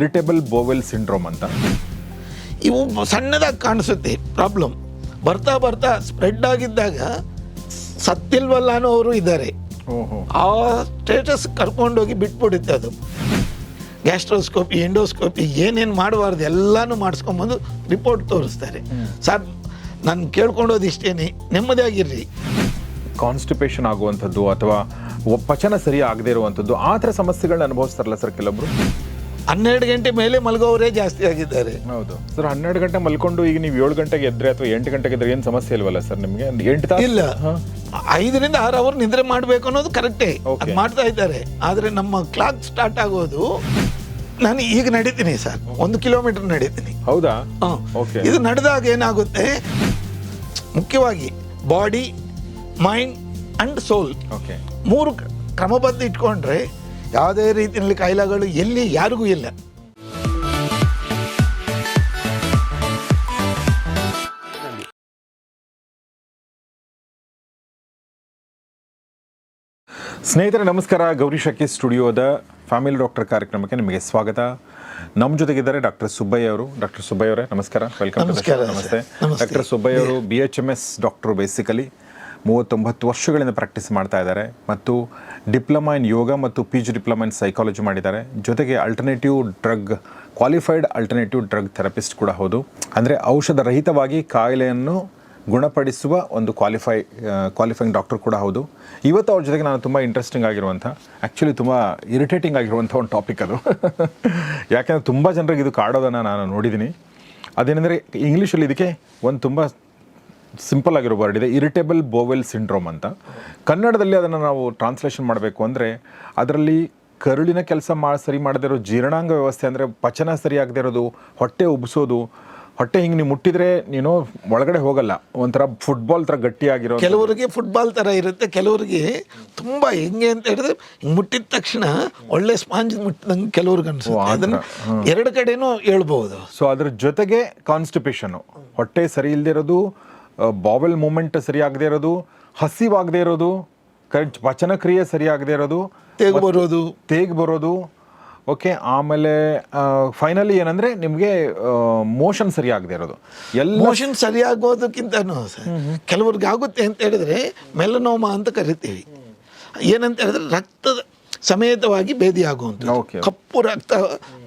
Irritable bowel syndrome ಅಂತ. ಇವು ಸಣ್ಣದಾಗಿ ಕಾಣಿಸುತ್ತೆ ಪ್ರಾಬ್ಲಮ್. ಬರ್ತಾ ಬರ್ತಾ ಸ್ಪ್ರೆಡ್ ಆಗಿದ್ದಾಗ ಸತ್ತಿಲ್ವಲ್ಲ ಅನ್ನೋರು ಇದ್ದಾರೆ. ಆ ಸ್ಟೇಟಸ್ ಕರ್ಕೊಂಡೋಗಿ ಬಿಟ್ಬಿಡುತ್ತೆ ಅದು. ಗ್ಯಾಸ್ಟ್ರೋಸ್ಕೋಪಿ ಎಂಡೋಸ್ಕೋಪಿ ಏನೇನು ಮಾಡಬಾರ್ದು ಎಲ್ಲನೂ ಮಾಡಿಸ್ಕೊಂಬಂದು ರಿಪೋರ್ಟ್ ತೋರಿಸ್ತಾರೆ. ಸರ್ ನಾನು ಕೇಳ್ಕೊಂಡೋದು ಇಷ್ಟೇನೆ ನೆಮ್ಮದಿಯಾಗಿರ್ರಿ ಕಾನ್ಸ್ಟಿಪೇಷನ್ ಆಗುವಂಥದ್ದು ಅಥವಾ ಪಚನ ಸರಿ ಆಗದೇ ಇರುವಂಥದ್ದು ಆ ಥರ ಸಮಸ್ಯೆಗಳನ್ನ ಅನುಭವಿಸ್ತಾರಲ್ಲ ಸರ್ ಕೆಲವೊಬ್ರು ಹನ್ನೆರಡು ಗಂಟೆ ಮೇಲೆ ಮಲಗೋವರೇ ಜಾಸ್ತಿ ಆಗಿದ್ದಾರೆ. ಹೌದು. ಸರ್ ಹನ್ನೆರಡು ಗಂಟೆ ಮಲ್ಕೊಂಡು ಈಗ ನೀವು ಏಳು ಗಂಟೆಗೆ ಎದ್ರೆ ಅಥವಾ ಎಂಟು ಗಂಟೆಗೆ ಎದ್ರೆ ಏನು ಸಮಸ್ಯೆ ಇಲ್ವಲ್ಲ ಸರ್ ನಿಮಗೆ? ಎಂಟು ತಾಸು? ಇಲ್ಲ. ಐದರಿಂದ ಆರು ಅವರ್ ನಿದ್ರೆ ಮಾಡಬೇಕು ಅನ್ನೋದು ಕರೆಕ್ಟೇ. ಅದು ಮಾಡ್ತಾ ಇದ್ದಾರೆ. ಆದರೆ ನಮ್ಮ ಕ್ಲಾಕ್ ಸ್ಟಾರ್ಟ್ ಆಗೋದು ನಾನು ಈಗ ನಡೀತೀನಿ ಸರ್. ಒಂದು ಕಿಲೋಮೀಟರ್ ನಡೀತೀನಿ. ಹೌದಾ. ಓಕೆ ಇದು ನಡೆದಾಗ ಏನಾಗುತ್ತೆ? ಮುಖ್ಯವಾಗಿ body mind and soul okay ಮೂರು ಕ್ರಮಬದ್ಧ ಇಟ್ಕೊಂಡ್ರೆ ಯಾವುದೇ ರೀತಿಯಲ್ಲಿ ಕಾಯಿಲೆಗಳು ಎಲ್ಲಿ ಯಾರಿಗೂ ಇಲ್ಲ. ಸ್ನೇಹಿತರೆ ನಮಸ್ಕಾರ. ಗೌರಿ ಶಕ್ಕಿ ಸ್ಟುಡಿಯೋದ ಫ್ಯಾಮಿಲಿ ಡಾಕ್ಟರ್ ಕಾರ್ಯಕ್ರಮಕ್ಕೆ ನಿಮಗೆ ಸ್ವಾಗತ. ನಮ್ಮ ಜೊತೆಗಿದ್ದಾರೆ ಡಾಕ್ಟರ್ ಸುಬ್ಬಯ್ಯ ಅವರು. ಡಾಕ್ಟರ್ ಸುಬ್ಬಯ್ಯ ಅವರೇ ನಮಸ್ಕಾರ. ವೆಲ್ಕಮ್ ನಮಸ್ಕಾರ ನಮಸ್ತೆ. ನಮಸ್ತೆ. ಡಾಕ್ಟರ್ ಸುಬ್ಬಯ್ಯ ಅವರು B H M S doctor basically ಮೂವತ್ತೊಂಬತ್ತು ವರ್ಷಗಳಿಂದ ಪ್ರಾಕ್ಟೀಸ್ ಮಾಡ್ತಾ ಇದ್ದಾರೆ ಮತ್ತು ಡಿಪ್ಲೊಮಾ ಇನ್ ಯೋಗ ಮತ್ತು P G diploma in psychology ಮಾಡಿದ್ದಾರೆ. ಜೊತೆಗೆ alternative drug qualified alternative drug therapist ಕೂಡ ಹೌದು. ಅಂದರೆ ಔಷಧ ರಹಿತವಾಗಿ ಕಾಯಿಲೆಯನ್ನು ಗುಣಪಡಿಸುವ ಒಂದು ಕ್ವಾಲಿಫೈ ಕ್ವಾಲಿಫೈಯಿಂಗ್ ಡಾಕ್ಟರ್ ಕೂಡ ಹೌದು. ಇವತ್ತು ಅವ್ರ ಜೊತೆಗೆ ನಾನು ತುಂಬ ಇಂಟ್ರೆಸ್ಟಿಂಗ್ ಆಗಿರುವಂಥ ಆ್ಯಕ್ಚುಲಿ ತುಂಬ ಇರಿಟೇಟಿಂಗ್ ಆಗಿರುವಂಥ ಒಂದು ಟಾಪಿಕ್ ಅದು. ಯಾಕೆಂದರೆ ತುಂಬ ಜನರಿಗೆ ಇದು ಕಾಡೋದನ್ನು ನಾನು ನೋಡಿದ್ದೀನಿ. ಅದೇನೆಂದರೆ ಇಂಗ್ಲೀಷಲ್ಲಿ ಇದಕ್ಕೆ ಒಂದು ತುಂಬ ಸಿಂಪಲ್ ಆಗಿರೋ ವರ್ಡ್ ಇದೆ ಇರಿಟೇಬಲ್ ಬೋವೆಲ್ ಸಿಂಡ್ರೋಮ್ ಅಂತ. ಕನ್ನಡದಲ್ಲಿ ಅದನ್ನು ನಾವು ಟ್ರಾನ್ಸ್ಲೇಷನ್ ಮಾಡಬೇಕು ಅಂದರೆ ಅದರಲ್ಲಿ ಕರುಳಿನ ಕೆಲಸ ಮಾ ಸರಿ ಮಾಡದೇ ಇರೋ ಜೀರ್ಣಾಂಗ ವ್ಯವಸ್ಥೆ ಅಂದರೆ ಪಚನ ಸರಿಯಾಗದೇ ಇರೋದು ಹೊಟ್ಟೆ ಉಬ್ಬಿಸೋದು ಹೊಟ್ಟೆ ಹಿಂಗೆ ನೀವು ಮುಟ್ಟಿದ್ರೆ ನೀನು ಒಳಗಡೆ ಹೋಗಲ್ಲ. ಒಂಥರ ಫುಟ್ಬಾಲ್ ಥರ ಗಟ್ಟಿಯಾಗಿರೋ ಕೆಲವರಿಗೆ ಫುಟ್ಬಾಲ್ ಥರ ಇರುತ್ತೆ ಕೆಲವರಿಗೆ ತುಂಬ ಹೆಂಗೆ ಅಂತ ಹೇಳಿದ್ರೆ ಹಿಂಗ್ ಮುಟ್ಟಿದ ತಕ್ಷಣ ಒಳ್ಳೆ ಸ್ಪಾಂಜ್ ಮುಟ್ಟಿದಂಗೆ ಕೆಲವ್ರಿಗೆ ಅನ್ಸುತ್ತೆ. ಅದನ್ನು ಎರಡು ಕಡೆನೂ ಹೇಳ್ಬೋದು ಸೊ ಅದ್ರ ಜೊತೆಗೆ ಕಾನ್ಸ್ಟಿಪೇಷನು ಹೊಟ್ಟೆ ಸರಿ ಇಲ್ಲದೆ ಇರೋದು ಬಾವೆಲ್ ಮೂಮೆಂಟ್ ಸರಿಯಾಗದೆ ಇರೋದು ಹಸಿವಾಗದೇ ಇರೋದು ಕರೆಕ್ಟ್ ಪಚನ ಕ್ರಿಯೆ ಸರಿಯಾಗದೇ ಇರೋದು ತೇಗ್ ಬರೋದು. ತೇಗ್ ಬರೋದು. ಓಕೆ ಆಮೇಲೆ ಫೈನಲಿ ಏನಂದ್ರೆ ನಿಮಗೆ ಮೋಷನ್ ಸರಿಯಾಗದೇ ಇರೋದು. ಎಲ್ಲ ಮೋಷನ್ ಸರಿಯಾಗೋದಕ್ಕಿಂತ ಸರ್ ಕೆಲವ್ರಿಗೆ ಆಗುತ್ತೆ ಅಂತ ಹೇಳಿದ್ರೆ ಮೆಲನೋಮ ಅಂತ ಕರಿತೀವಿ. ಏನಂತ ಹೇಳಿದ್ರೆ ರಕ್ತದ ಸಮೇತವಾಗಿ ಭೇದಿ ಆಗುವಂಥ ಕಪ್ಪು ರಕ್ತ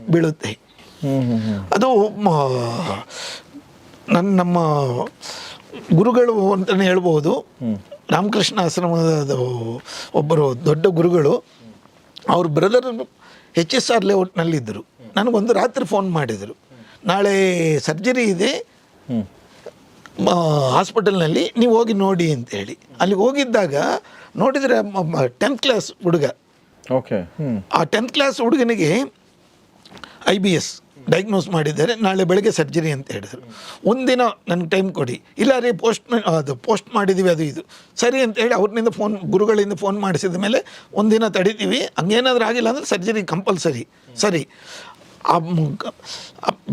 ಬೀಳುತ್ತೆ. ಅದು ನನ್ನ ನಮ್ಮ ಗುರುಗಳು ಅಂತಲೇ ಹೇಳ್ಬೋದು ರಾಮಕೃಷ್ಣ ಆಶ್ರಮದ ಒಬ್ಬರು ದೊಡ್ಡ ಗುರುಗಳು. ಅವ್ರ ಬ್ರದರ್ ಎಚ್ ಎಸ್ ಆರ್ ಲೇಔಟ್ನಲ್ಲಿದ್ದರು ನನಗೊಂದು ರಾತ್ರಿ ಫೋನ್ ಮಾಡಿದರು. ನಾಳೆ ಸರ್ಜರಿ ಇದೆ. ಹಾಸ್ಪಿಟಲ್ನಲ್ಲಿ ನೀವು ಹೋಗಿ ನೋಡಿ ಅಂತ ಹೇಳಿ ಅಲ್ಲಿಗೆ ಹೋಗಿದ್ದಾಗ ನೋಡಿದರೆ ಟೆಂತ್ ಕ್ಲಾಸ್ ಹುಡುಗ. ಓಕೆ ಆ ಟೆಂತ್ ಕ್ಲಾಸ್ ಹುಡುಗನಿಗೆ ಐ ಬಿ ಎಸ್ ಡಯಾಗ್ನೋಸ್ ಮಾಡಿದ್ದಾರೆ, ನಾಳೆ ಬೆಳಗ್ಗೆ ಸರ್ಜರಿ ಅಂತ ಹೇಳಿದರು. ಒಂದಿನ ನನಗೆ ಟೈಮ್ ಕೊಡಿ. ಇಲ್ಲ, ರೀ ಪೋಸ್ಟ್ ಅದು ಪೋಸ್ಟ್ ಮಾಡಿದ್ದೀವಿ ಅದು ಇದು. ಸರಿ ಅಂತ ಹೇಳಿ ಅವ್ರನಿಂದ ಫೋನ್ ಗುರುಗಳಿಂದ ಫೋನ್ ಮಾಡಿಸಿದ ಮೇಲೆ ಒಂದಿನ ತಡಿತೀವಿ. ಹಂಗೇನಾದ್ರೂ ಆಗಿಲ್ಲ ಅಂದರೆ ಸರ್ಜರಿ ಕಂಪಲ್ಸರಿ ಸರಿ. ಆ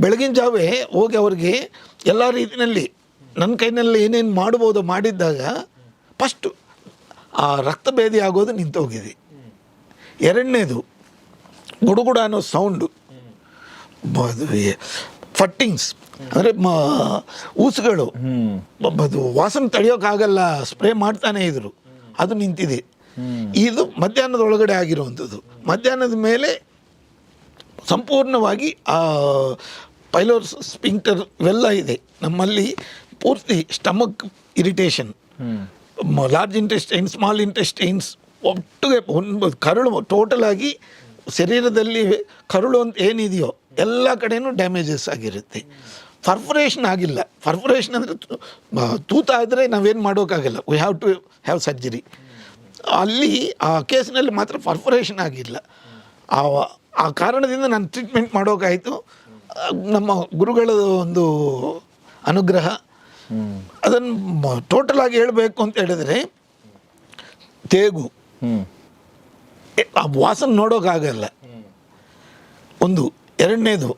ಬೆಳಗಿನ ಜಾವೇ ಹೋಗಿ ಅವ್ರಿಗೆ ಎಲ್ಲ ರೀತಿಯಲ್ಲಿ ನನ್ನ ಕೈನಲ್ಲಿ ಏನೇನು ಮಾಡ್ಬೋದು ಮಾಡಿದ್ದಾಗ ಫಸ್ಟು ಆ ರಕ್ತಭೇದಿ ಆಗೋದು ನಿಂತೋಗಿದೆ. ಎರಡನೇದು, ಗುಡುಗುಡ ಅನ್ನೋ ಸೌಂಡು ಫಟ್ಟಿಂಗ್ಸ್ ಅಂದರೆ ಮ ಊಸುಗಳು. ಅದು ವಾಸನೆ ತಡೆಯೋಕ್ಕಾಗಲ್ಲ ಸ್ಪ್ರೇ ಮಾಡ್ತಾನೆ ಇದ್ರು. ಅದು ನಿಂತಿದೆ. ಇದು ಮಧ್ಯಾಹ್ನದ ಒಳಗಡೆ ಆಗಿರುವಂಥದ್ದು. ಮಧ್ಯಾಹ್ನದ ಮೇಲೆ ಸಂಪೂರ್ಣವಾಗಿ ಆ ಪೈಲೋರ್ಸ್ ಸ್ಪಿಂಕ್ಟರ್ ಇವೆಲ್ಲ ಇದೆ. ನಮ್ಮಲ್ಲಿ ಪೂರ್ತಿ stomach irritation large intestine small intestines ಒಟ್ಟಿಗೆ ಒಂದು ಕರುಳು ಟೋಟಲ್ ಆಗಿ ಶರೀರದಲ್ಲಿ ಕರುಳು ಅಂತ ಏನಿದೆಯೋ ಎಲ್ಲ ಕಡೆಯೂ ಡ್ಯಾಮೇಜಸ್ ಆಗಿರುತ್ತೆ. ಫರ್ಫುರೇಷನ್ ಆಗಿಲ್ಲ. ಫರ್ಫುರೇಷನ್ ಅಂದರೆ ತೂತ ಆದರೆ ನಾವೇನು ಮಾಡೋಕ್ಕಾಗಲ್ಲ. We have to have surgery ಅಲ್ಲಿ ಆ ಕೇಸ್ನಲ್ಲಿ ಮಾತ್ರ ಫರ್ಫುರೇಷನ್ ಆಗಿಲ್ಲ. ಆ ಆ ಕಾರಣದಿಂದ ನಾನು ಟ್ರೀಟ್ಮೆಂಟ್ ಮಾಡೋಕ್ಕಾಯಿತು ನಮ್ಮ ಗುರುಗಳ ಒಂದು ಅನುಗ್ರಹ. ಅದನ್ನು ಟೋಟಲ್ ಆಗಿ ಹೇಳಬೇಕು ಅಂತ ಹೇಳಿದ್ರೆ ತೇಗು. ಆ ವಾಸನೆ ನೋಡೋಕ್ಕಾಗಲ್ಲ ಒಂದು ಎರಡನೇದು